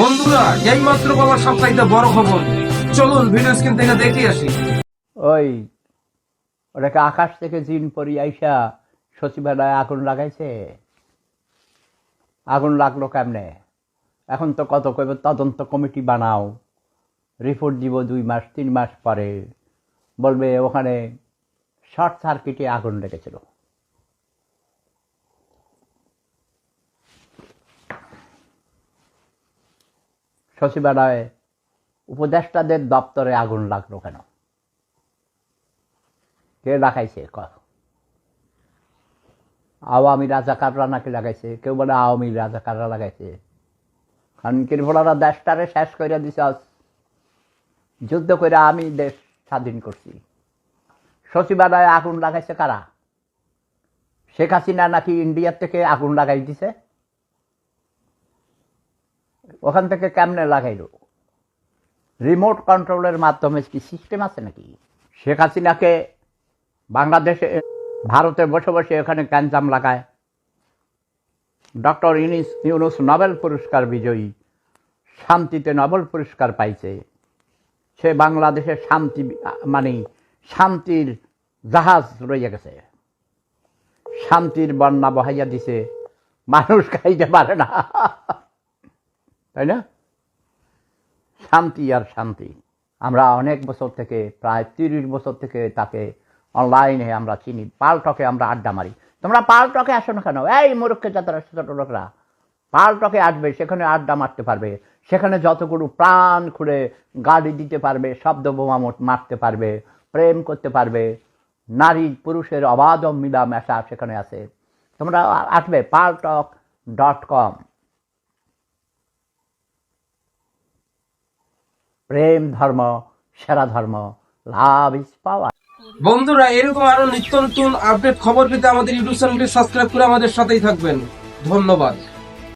বন্ধুরা, এই মাত্র সবচাইতে বড় খবর। চলুন, ভিডিও স্ক্রিন থেকে দেখে আসি। ওই, ওটাকে আকাশ থেকে জিন পরি আইসা সচিবালয়ে আগুন লাগাইছে। আগুন লাগল কেমনে? এখন তো কত কইব, তদন্ত কমিটি বানাও। রিপোর্ট দিব দুই মাস, তিন মাস পরে। বলবে ওখানে শর্ট সার্কিটে আগুন লেগেছিল। সচিবালয়ে উপদেষ্টাদের দপ্তরে আগুন লাগল কেন? কে লাগাইছে? আওয়ামী রাজাকাররা নাকি লাগাইছে? কেউ বলে আওয়ামী রাজাকাররা লাগাইছে। খানকির ভোলারা দেশটারে শেষ করে দিছে যুদ্ধ করে আমি দেশ স্বাধীন করছি। সচিবালয়ে আগুন লাগাইছে কারা? শেখ হাসিনা নাকি ইন্ডিয়ার থেকে আগুন লাগাই দিছে? ওখান থেকে কেমনে লাগাইলো? রিমোট কন্ট্রোলের মাধ্যমে কি সিস্টেম আছে নাকি? শেখ হাসিনাকে বাংলাদেশে, ভারতে বসে বসে এখানে ক্যান্সাম লাগায়। ডক্টর ইউনিস, ইউনুস নোবেল পুরস্কার বিজয়ী, শান্তিতে নোবেল পুরস্কার পাইছে। সে বাংলাদেশের শান্তি মানে শান্তির জাহাজ রয়ে গেছে। শান্তির বন্যা বহাইয়া দিছে। মানুষ খাইতে পারে না। তাই না? শান্তি আর শান্তি। আমরা অনেক বছর থেকে, প্রায় তিরিশ বছর থেকে তাকে অনলাইনে আমরা চিনি। পালটকে আমরা আড্ডা মারি। তোমরা পালটকে আসো না কেন? এই মুরুক্ষে যাত্রা ছোট লোকরা। পালটকে আসবে, সেখানে আড্ডা মারতে পারবে। সেখানে যতগুলো প্রাণ খুলে গাড়ি দিতে পারবে, শব্দ বোমা মারতে পারবে, প্রেম করতে পারবে। নারী পুরুষের অবাধ মিলামেশা সেখানে আছে। তোমরা আসবে পালটক ডট কম। প্রেম ধর্ম, সেরা ধর্ম, লাভ ইজ পাওয়ার। বন্ধুরা, এরকম আরও নিত্য নতুন আপডেট খবর পেতে আমাদের ইউটিউব চ্যানেলটি সাবস্ক্রাইব করে আমাদের সাথেই থাকবেন। ধন্যবাদ।